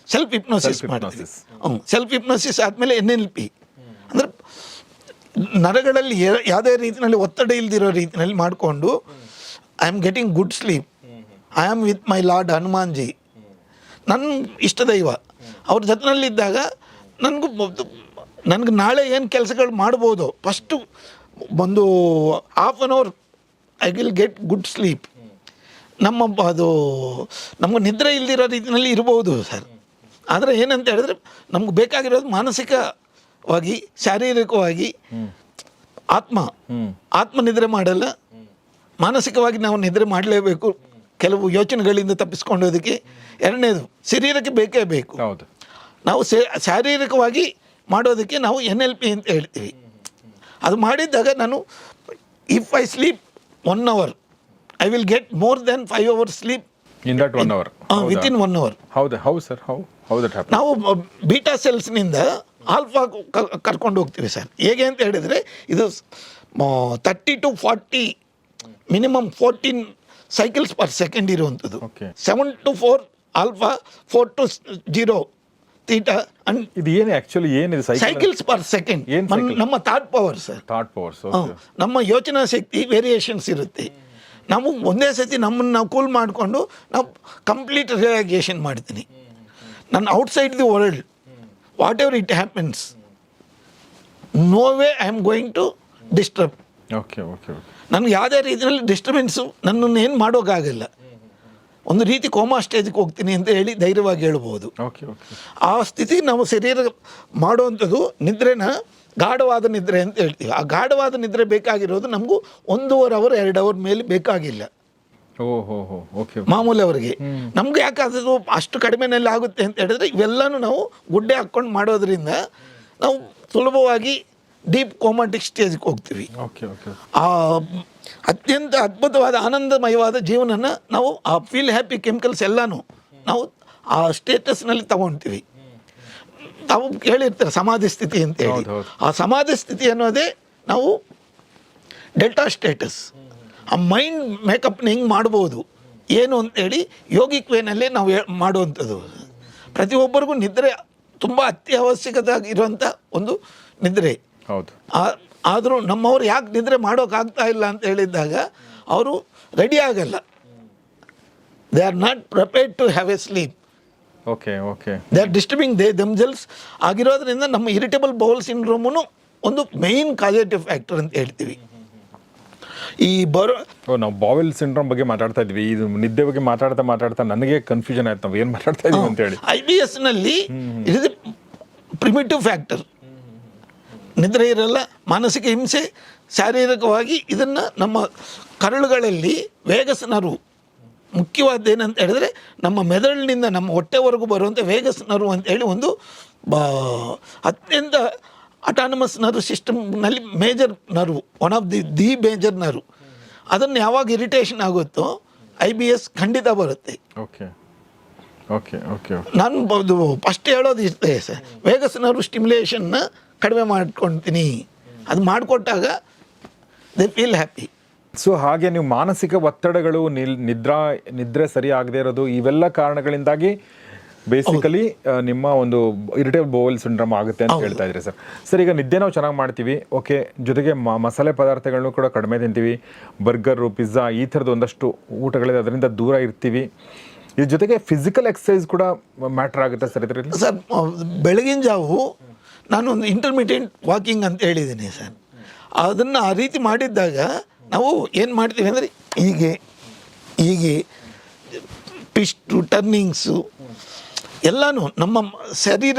ಸೆಲ್ಫ್ ಹಿಪ್ನೋಸಿಸ್ ಮಾಡ್ತೀನಿ ಹ್ಞೂ ಸೆಲ್ಫ್ ಹಿಪ್ನೋಸಿಸ್ ಆದಮೇಲೆ ಎನ್ ಎಲ್ ಪಿ ಅಂದರೆ ನರಗಳಲ್ಲಿ ಯಾವುದೇ ರೀತಿಯಲ್ಲಿ ಒತ್ತಡ ಇಲ್ದಿರೋ ರೀತಿಯಲ್ಲಿ ಮಾಡಿಕೊಂಡು I am getting good sleep I am with my lord Hanuman ji ನನ್ನ ಇಷ್ಟ ದೈವ. ಅವ್ರ ಜೊತೆನಲ್ಲಿದ್ದಾಗ ನನಗೂ ನನಗೆ ನಾಳೆ ಏನು ಕೆಲಸಗಳು ಮಾಡ್ಬೋದು ಫಸ್ಟು ಒಂದು half an hour I will get good sleep ನಮ್ಮ ಅದು ನಮಗೆ ನಿದ್ರೆ ಇಲ್ದಿರೋ ರೀತಿಯಲ್ಲಿ ಇರ್ಬೋದು ಸರ್. ಆದರೆ ಏನಂತ ಹೇಳಿದ್ರೆ ನಮ್ಗೆ ಬೇಕಾಗಿರೋದು ಮಾನಸಿಕವಾಗಿ ಶಾರೀರಿಕವಾಗಿ ಆತ್ಮ. ಆತ್ಮ ನಿದ್ರೆ ಮಾಡಲ್ಲ. ಮಾನಸಿಕವಾಗಿ ನಾವು ನಿದ್ರೆ ಮಾಡಲೇಬೇಕು. ಕೆಲವು ಯೋಚನೆಗಳಿಂದ ತಪ್ಪಿಸ್ಕೊಂಡೋದಕ್ಕೆ ಎರಡನೇದು ಶರೀರಕ್ಕೆ ಬೇಕೇ ಬೇಕು. ಹೌದು. ನಾವು ಶಾರೀರಿಕವಾಗಿ ಮಾಡೋದಕ್ಕೆ ನಾವು ಎನ್ ಎಲ್ ಪಿ ಅಂತ ಹೇಳ್ತೀವಿ. ಅದು ಮಾಡಿದ್ದಾಗ ನಾನು if I sleep one hour I will get more than five hour sleep in that one hour within one hour ಹೌದು. ಹೌದು sir how how that happen ನಾವು ಬೀಟಾ ಸೆಲ್ಸ್ನಿಂದ ಆಲ್ಫಾ ಕರ್ಕೊಂಡು ಹೋಗ್ತೀವಿ ಸರ್. ಹೇಗೆ ಅಂತ ಹೇಳಿದರೆ ಇದು thirty to forty minimum fourteen cycles per second ಇರುವಂಥದ್ದು. Seven to four alpha four to zero theta and ಇದು ಏನು ಆ್ಯಕ್ಚುಲಿ ಏನಿದೆ ಸೈಕಲ್ ಸೈಕಲ್ಸ್ ಪರ್ ಸೆಕೆಂಡ್ ಏನ್ ನಮ್ಮ thought power sir thought powers ನಮ್ಮ ಯೋಚನಾ ಶಕ್ತಿ ವೇರಿಯೇಷನ್ಸ್ ಇರುತ್ತೆ. ನಾವು ಒಂದೇ ಸತಿ ನಮ್ಮನ್ನು ನಾವು ಕೂಲ್ ಮಾಡಿಕೊಂಡು ನಾವು ಕಂಪ್ಲೀಟ್ ರಿಯಾಗೇಷನ್ ಮಾಡ್ತೀನಿ. ನನ್ನ outside the world whatever it happens no way I am going to disturb okay okay ನನಗೆ ಯಾವುದೇ ರೀತಿಯಲ್ಲಿ ಡಿಸ್ಟರ್ಬೆನ್ಸು ನನ್ನನ್ನು ಏನು ಮಾಡೋಕ್ಕಾಗಲ್ಲ ಒಂದು ರೀತಿ ಕೋಮಾ ಸ್ಟೇಜ್ಗೆ ಹೋಗ್ತೀನಿ ಅಂತ ಹೇಳಿ ಧೈರ್ಯವಾಗಿ ಹೇಳ್ಬೋದು. ಆ ಸ್ಥಿತಿ ನಾವು ಶರೀರ ಮಾಡುವಂಥದ್ದು ನಿದ್ರೆನ ಗಾಢವಾದ ನಿದ್ರೆ ಅಂತ ಹೇಳ್ತೀವಿ. ಆ ಗಾಢವಾದ ನಿದ್ರೆ ಬೇಕಾಗಿರೋದು ನಮಗೂ ಒಂದೂವರೆ ಅವರ್ ಎರಡು ಅವರ್ ಮೇಲೆ ಬೇಕಾಗಿಲ್ಲ. ಮಾಮೂಲಿ ಅವರಿಗೆ. ನಮ್ಗೆ ಯಾಕೆ ಅದು ಅಷ್ಟು ಕಡಿಮೆನಲ್ಲಿ ಆಗುತ್ತೆ ಅಂತ ಹೇಳಿದ್ರೆ ಇವೆಲ್ಲನೂ ನಾವು ಗುಡ್ಡೆ ಹಾಕೊಂಡು ಮಾಡೋದ್ರಿಂದ ನಾವು ಸುಲಭವಾಗಿ ಡೀಪ್ ಕೋಮಾಟಿಕ್ ಸ್ಟೇಜ್ಗೆ ಹೋಗ್ತೀವಿ. Okay okay. ಆ ಅತ್ಯಂತ ಅದ್ಭುತವಾದ ಆನಂದಮಯವಾದ ಜೀವನನ ನಾವು ಆ ಫೀಲ್ ಹ್ಯಾಪಿ ಕೆಮಿಕಲ್ಸ್ ಎಲ್ಲನೂ ನಾವು ಆ ಸ್ಟೇಟಸ್ನಲ್ಲಿ ತಗೊಳ್ತೀವಿ ತಾವು ಕೇಳಿರ್ತಾರೆ ಸಮಾಧಿ ಸ್ಥಿತಿ ಅಂತ ಹೇಳಿ. ಆ ಸಮಾಧಿ ಸ್ಥಿತಿ ಅನ್ನೋದೇ ನಾವು ಡೆಲ್ಟಾ ಸ್ಟೇಟಸ್. ಆ ಮೈಂಡ್ ಮೇಕಪ್ನ ಹೆಂಗೆ ಮಾಡ್ಬೋದು. ಏನು ಅಂತೇಳಿ ಯೋಗಿಕ್ ವೇನಲ್ಲೇ ನಾವು ಮಾಡುವಂಥದ್ದು. ಪ್ರತಿಯೊಬ್ಬರಿಗೂ ನಿದ್ರೆ ತುಂಬ ಅತ್ಯವಶ್ಯಕತೆ ಆಗಿರುವಂಥ ಒಂದು ನಿದ್ರೆ. ಹೌದು. ಆದರೂ ನಮ್ಮವ್ರು ಯಾಕೆ ನಿದ್ರೆ ಮಾಡೋಕ್ಕಾಗ್ತಾ ಇಲ್ಲ ಅಂತ ಹೇಳಿದ್ದಾಗ ಅವರು ರೆಡಿ ಆಗಲ್ಲ. They are not prepared to have a sleep. Okay okay. They are disturbing they themselves ಆಗಿರೋದ್ರಿಂದ ನಮ್ಮ ಇರಿಟೇಬಲ್ ಬೌಲ್ ಸಿಂಡ್ರೋಮು ಒಂದು ಮೇಯ್ನ್ ಕಾಸೇಟಿವ್ ಫ್ಯಾಕ್ಟರ್ ಅಂತ ಹೇಳ್ತೀವಿ. ಈ ಬರೋ ನಾವು ಬಾವೆಲ್ ಸಿಂಡ್ರೋಮ್ ಬಗ್ಗೆ ಮಾತಾಡ್ತಾ ಇದ್ವಿ. ಇದು ನಿದ್ದೆ ಬಗ್ಗೆ ಮಾತಾಡ್ತಾ ಮಾತಾಡ್ತಾ ನನಗೆ ಕನ್ಫ್ಯೂಷನ್ ಆಯ್ತು. ನಾವು ಏನು ಮಾತಾಡ್ತಾ ಇದೀವಿ ಅಂತ ಹೇಳಿ. ಐ ಬಿ ಎಸ್ನಲ್ಲಿ ಇಟ್ ಪ್ರಿಮಿಟಿವ್ ಫ್ಯಾಕ್ಟರ್ ನಿದ್ರೆ ಇರಲ್ಲ ಮಾನಸಿಕ ಹಿಂಸೆ ಶಾರೀರಿಕವಾಗಿ ಇದನ್ನು ನಮ್ಮ ಕರಳುಗಳಲ್ಲಿ ವೇಗಸ್ ನರು ಮುಖ್ಯವಾದ ಏನಂತ ಹೇಳಿದ್ರೆ ನಮ್ಮ ಮೆದುಳಿನಿಂದ ನಮ್ಮ ಹೊಟ್ಟೆವರೆಗೂ ಬರುವಂಥ ವೇಗಸ್ ನರು ಅಂತ ಹೇಳಿ ಒಂದು ಬಾ ಅತ್ಯಂತ ಅಟಾನಮಸ್ ನರ್ವ್ ಸಿಸ್ಟಮ್ನಲ್ಲಿ major nerve one of the the major nerve ಅದನ್ನು ಯಾವಾಗ ಇರಿಟೇಷನ್ ಆಗುತ್ತೋ ಐ ಬಿ ಎಸ್ ಖಂಡಿತ ಬರುತ್ತೆ. ಓಕೆ ಓಕೆ ಓಕೆ ನಾನು ಅದು ಫಸ್ಟ್ ಹೇಳೋದು ಇಷ್ಟೇ ಸರ್ ವೇಗಸ್ ನರ್ವ್ ಸ್ಟಿಮ್ಯುಲೇಷನ್ನ ಕಡಿಮೆ ಮಾಡ್ಕೊತೀನಿ. ಅದು ಮಾಡಿಕೊಟ್ಟಾಗ ದೆ ಫೀಲ್ ಹ್ಯಾಪಿ ಸೊ ಹಾಗೆ ನೀವು ಮಾನಸಿಕ ಒತ್ತಡಗಳು ನಿಲ್ ನಿದ್ರಾ ನಿದ್ರೆ ಸರಿ ಆಗದೆ ಇರೋದು ಇವೆಲ್ಲ ಕಾರಣಗಳಿಂದಾಗಿ ಬೇಸಿಕಲಿ ನಿಮ್ಮ ಒಂದು ಇರಿಟೇಬಲ್ ಬೋವಲ್ ಸಿಂಡ್ರಮ್ ಆಗುತ್ತೆ ಅಂತ ಹೇಳ್ತಾ ಇದ್ರಿ ಸರ್. ಸರ್ ಈಗ ನಿದ್ದೆ ನಾವು ಚೆನ್ನಾಗಿ ಮಾಡ್ತೀವಿ. ಓಕೆ ಜೊತೆಗೆ ಮ- ಮಸಾಲೆ ಪದಾರ್ಥಗಳನ್ನು ಕೂಡ ಕಡಿಮೆ ತಿಂತೀವಿ. ಬರ್ಗರು ಪಿಜ್ಜಾ ಈ ಥರದ್ದು ಒಂದಷ್ಟು ಊಟಗಳಿದೆ. ಅದರಿಂದ ದೂರ ಇರ್ತೀವಿ. ಇದ್ರ ಜೊತೆಗೆ ಫಿಸಿಕಲ್ ಎಕ್ಸಸೈಸ್ ಕೂಡ ಮ್ಯಾಟ್ರ್ ಆಗುತ್ತೆ ಸರ್ ಇದರಲ್ಲಿ? ಸರ್ ಬೆಳಗಿನ ಜಾವು ನಾನು ಒಂದು ಇಂಟರ್ಮೀಡಿಯೇಟ್ ವಾಕಿಂಗ್ ಅಂತ ಹೇಳಿದ್ದೀನಿ ಸರ್. ಅದನ್ನು ಆ ರೀತಿ ಮಾಡಿದ್ದಾಗ ನಾವು ಏನು ಮಾಡ್ತೀವಿ ಅಂದರೆ ಹೀಗೆ ಹೀಗೆ ಪಿಸ್ಟು ಟರ್ನಿಂಗ್ಸು ಎಲ್ಲನೂ ನಮ್ಮ ಶರೀರ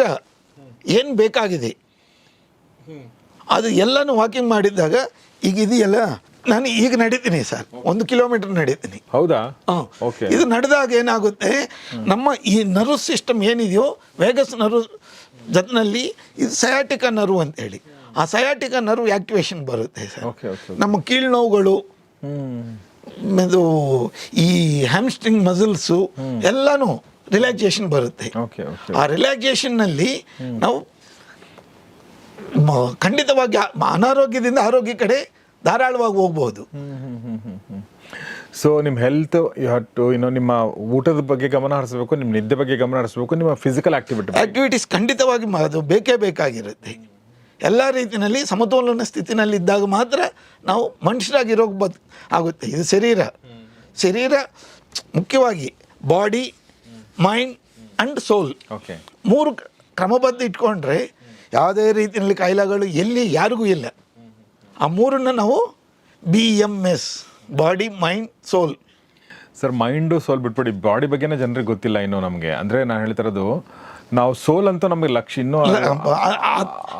ಏನು ಬೇಕಾಗಿದೆ? ಅದು ಎಲ್ಲನೂ ವಾಕಿಂಗ್ ಮಾಡಿದ್ದಾಗ ಈಗ ಇದೆಯಲ್ಲ? ನಾನು ಈಗ ನಡೀತೀನಿ ಸರ್. ಒಂದು ಕಿಲೋಮೀಟರ್ ನಡೀತೀನಿ. ಹೌದಾ? ಇದು ನಡೆದಾಗ ಏನಾಗುತ್ತೆ? ನಮ್ಮ ಈ ನರ್ವ್ ಸಿಸ್ಟಮ್ ಏನಿದೆಯೋ ವೇಗಸ್ ನರ್ವ್ ಜೊತೆನಲ್ಲಿ ಇದು ಸಯಾಟಿಕ ನರ್ವ್ ಅಂತೇಳಿ. ಆ ಸಯಾಟಿಕ ನರ್ವ್ ಆಕ್ಟಿವೇಶನ್ ಬರುತ್ತೆ ಸರ್. ನಮ್ಮ ಕೀಳು ನೋವುಗಳು ಹ್ಮ್. ಇದು ಈ ಹ್ಯಾಮ್ಸ್ಟ್ರಿಂಗ್ ಮಸಲ್ಸು ಎಲ್ಲನೂ ರಿಲ್ಯಾಕ್ಸೇಷನ್ ಬರುತ್ತೆ. ಆ ರಿಲ್ಯಾಕ್ಸೇಷನ್ನಲ್ಲಿ ನಾವು ಖಂಡಿತವಾಗಿ ಅನಾರೋಗ್ಯದಿಂದ ಆರೋಗ್ಯ ಕಡೆ ಧಾರಾಳವಾಗಿ ಹೋಗ್ಬೋದು. ಸೊ ನಿಮ್ಮ ಹೆಲ್ತ್ ಟು ಇನ್ನು ನಿಮ್ಮ ಊಟದ ಬಗ್ಗೆ ಗಮನ ಹರಿಸಬೇಕು ನಿಮ್ಮ ನಿದ್ದೆ ಬಗ್ಗೆ ಗಮನ ಹರಿಸಬೇಕು ನಿಮ್ಮ ಫಿಸಿಕಲ್ ಆಕ್ಟಿವಿಟಿ ಆಕ್ಟಿವಿಟೀಸ್ ಖಂಡಿತವಾಗಿ ಅದು ಬೇಕೇ ಬೇಕಾಗಿರುತ್ತೆ. ಎಲ್ಲ ರೀತಿಯಲ್ಲಿ ಸಮತೋಲನ ಸ್ಥಿತಿನಲ್ಲಿ ಇದ್ದಾಗ ಮಾತ್ರ ನಾವು ಮನುಷ್ಯರಾಗಿರೋ ಬದ್ ಆಗುತ್ತೆ. ಇದು ಶರೀರ. ಶರೀರ ಮುಖ್ಯವಾಗಿ body mind and soul okay ಮೂರು ಕ್ರಮಬದ್ಧ ಇಟ್ಕೊಂಡ್ರೆ ಯಾವುದೇ ರೀತಿಯಲ್ಲಿ ಕಾಯಿಲೆಗಳು ಎಲ್ಲಿ ಯಾರಿಗೂ ಇಲ್ಲ. ಆ ಮೂರನ್ನು ನಾವು B M S body mind soul sir mind soul ಬಿಟ್ಬಿಡಿ. ಬಾಡಿ ಬಗ್ಗೆನೇ ಜನರಿಗೆ ಗೊತ್ತಿಲ್ಲ ಇನ್ನು ನಮಗೆ. ಅಂದರೆ ನಾನು ಹೇಳ್ತಿರೋದು ನಾವು ಸೋಲ್ ಅಂತೂ ನಮಗೆ ಲಕ್ಷ ಇನ್ನೂ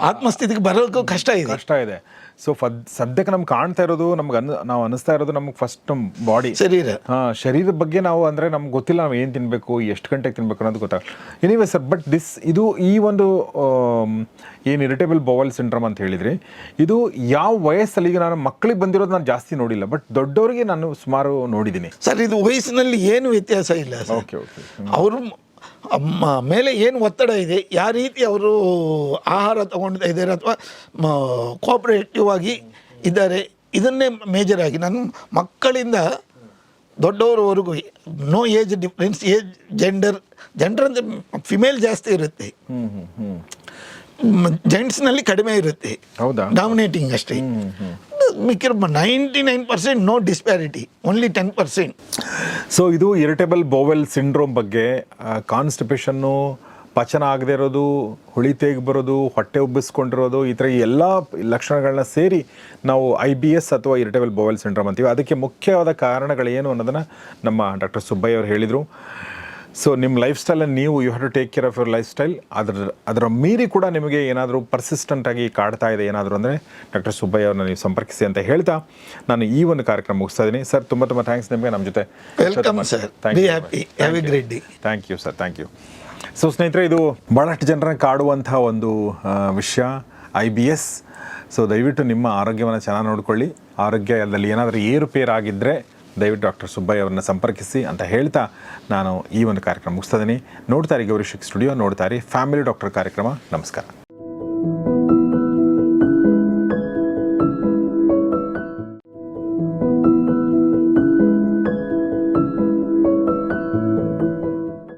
ಆತ್ಮಸ್ಥಿತಿಗೆ ಬರೋಕ್ಕೂ ಕಷ್ಟ ಇದೆ. ಕಷ್ಟ ಇದೆ. ಸೊ ಸದ್ಯಕ್ಕೆ ನಮ್ಗೆ ಕಾಣ್ತಾ ಇರೋದು ನಮ್ಗೆ ಅನ್ ನಾವು ಅನಿಸ್ತಾ ಇರೋದು ನಮ್ಗೆ ಫಸ್ಟ್ ನಮ್ಮ ಬಾಡಿ ಶರೀರ ಹಾಂ ಶರೀರದ ಬಗ್ಗೆ ನಾವು ಅಂದರೆ ನಮ್ಗೆ ಗೊತ್ತಿಲ್ಲ ನಾವು ಏನು ತಿನ್ನಬೇಕು ಎಷ್ಟು ಗಂಟೆಗೆ ತಿನ್ನಬೇಕು ಅನ್ನೋದು ಗೊತ್ತಾಗಲ್ಲ ಎನಿವೇ ಸರ್ ಬಟ್ ದಿಸ್ ಇದು ಈ ಒಂದು ಏನು ಇರಿಟೇಬಲ್ ಬೌವಲ್ ಸಿಂಡ್ರಮ್ ಅಂತ ಹೇಳಿದ್ರಿ ಇದು ಯಾವ ವಯಸ್ಸಲ್ಲಿ ಈಗ ನಾನು ಮಕ್ಕಳಿಗೆ ಬಂದಿರೋದು ನಾನು ಜಾಸ್ತಿ ನೋಡಿಲ್ಲ ಬಟ್ ದೊಡ್ಡವರಿಗೆ ನಾನು ಸುಮಾರು ನೋಡಿದ್ದೀನಿ ಸರ್ ಇದು ವಯಸ್ಸಿನಲ್ಲಿ ಏನು ವ್ಯತ್ಯಾಸ ಇಲ್ಲ ಓಕೆ ಓಕೆ ಅವರು ಮೇಲೆ ಏನು ಒತ್ತಡ ಇದೆ ಯಾವ ರೀತಿ ಅವರು ಆಹಾರ ತಗೊಳ್ತಾ ಇದ್ದಾರೆ ಅಥವಾ ಕೋಆಪರೇಟಿವ್ ಆಗಿ ಇದ್ದಾರೆ ಇದನ್ನೇ ಮೇಜರ್ ಆಗಿ ನಾನು ಮಕ್ಕಳಿಂದ ದೊಡ್ಡವರವರೆಗೂ no age difference age gender gender ಅಂದರೆ ಫಿಮೇಲ್ ಜಾಸ್ತಿ ಇರುತ್ತೆ. ಜೆಂಟ್ಸ್ನಲ್ಲಿ ಕಡಿಮೆ ಇರುತ್ತೆ. ಹೌದಾ? ಡಾಮಿನೇಟಿಂಗ್ ಅಷ್ಟೇ. ಮಿಕ್ಕಿರೋ ninety nine percent no disparity only ten percent so ಇದು ಇರಿಟೇಬಲ್ ಬೋವೆಲ್ ಸಿಂಡ್ರೋಮ್ ಬಗ್ಗೆ ಕಾನ್ಸ್ಟಿಪೇಷನ್ನು ಪಚನ ಆಗದೆ ಇರೋದು, ಹುಳಿ ತೇಗಿ ಬರೋದು, ಹೊಟ್ಟೆ ಉಬ್ಬಿಸ್ಕೊಂಡಿರೋದು, ಈ ಥರ ಎಲ್ಲ ಲಕ್ಷಣಗಳನ್ನ ಸೇರಿ ನಾವು ಐ ಬಿ ಎಸ್ ಅಥವಾ ಇರಿಟೇಬಲ್ ಬೋವೆಲ್ ಸಿಂಡ್ರೋಮ್ ಅಂತೀವಿ. ಅದಕ್ಕೆ ಮುಖ್ಯವಾದ ಕಾರಣಗಳೇನು ಅನ್ನೋದನ್ನು ನಮ್ಮ ಡಾಕ್ಟರ್ ಸುಬ್ಬಯ್ಯ ಅವರು ಹೇಳಿದರು. ಸೊ ನಿಮ್ಮ ಲೈಫ್ ಸ್ಟೈಲನ್ನು ನೀವು you have to take care of your lifestyle ಅದರ ಅದರ ಮೀರಿ ಕೂಡ ನಿಮಗೆ ಏನಾದರೂ ಪರ್ಸಿಸ್ಟೆಂಟ್ ಆಗಿ ಕಾಡ್ತಾ ಇದೆ ಏನಾದರೂ ಅಂದರೆ ಡಾಕ್ಟರ್ ಸುಬ್ಬಯ್ಯ ಅವ್ರನ್ನ ನೀವು ಸಂಪರ್ಕಿಸಿ ಅಂತ ಹೇಳ್ತಾ ನಾನು ಈ ಒಂದು ಕಾರ್ಯಕ್ರಮ ಮುಗಿಸ್ತಾ ಇದ್ದೀನಿ. ಸರ್ ತುಂಬ ತುಂಬ ಥ್ಯಾಂಕ್ಸ್ ನಿಮಗೆ. ನಮ್ಮ ಜೊತೆ welcome sir thank you sir thank you so ಸ್ನೇಹಿತರೆ ಇದು ಭಾಳಷ್ಟು ಜನರನ್ನು ಕಾಡುವಂಥ ಒಂದು ವಿಷಯ ಐ ಬಿ ಎಸ್ ಸೊ ದಯವಿಟ್ಟು ನಿಮ್ಮ ಆರೋಗ್ಯವನ್ನು ಚೆನ್ನಾಗಿ ನೋಡಿಕೊಳ್ಳಿ. ಆರೋಗ್ಯದಲ್ಲಿ ಏನಾದರೂ ಏರುಪೇರು ಆಗಿದ್ದರೆ ದಯವಿಟ್ಟು ಡಾಕ್ಟರ್ ಸುಬ್ಬಯ್ಯ ಅವರನ್ನ ಸಂಪರ್ಕಿಸಿ ಅಂತ ಹೇಳ್ತಾ ನಾನು ಈ ಒಂದು ಕಾರ್ಯಕ್ರಮ ಮುಗಿಸ್ತಾ ಇದ್ದೀನಿ. ನೋಡ್ತಾ ಇರಿ ಗೌರಿ ಶಿಕ್ ಸ್ಟುಡಿಯೋ, ನೋಡ್ತಾ ಇರಿ. ಫ್ಯಾಮಿಲಿ ಡಾಕ್ಟರ್ ಕಾರ್ಯಕ್ರಮ. ನಮಸ್ಕಾರ.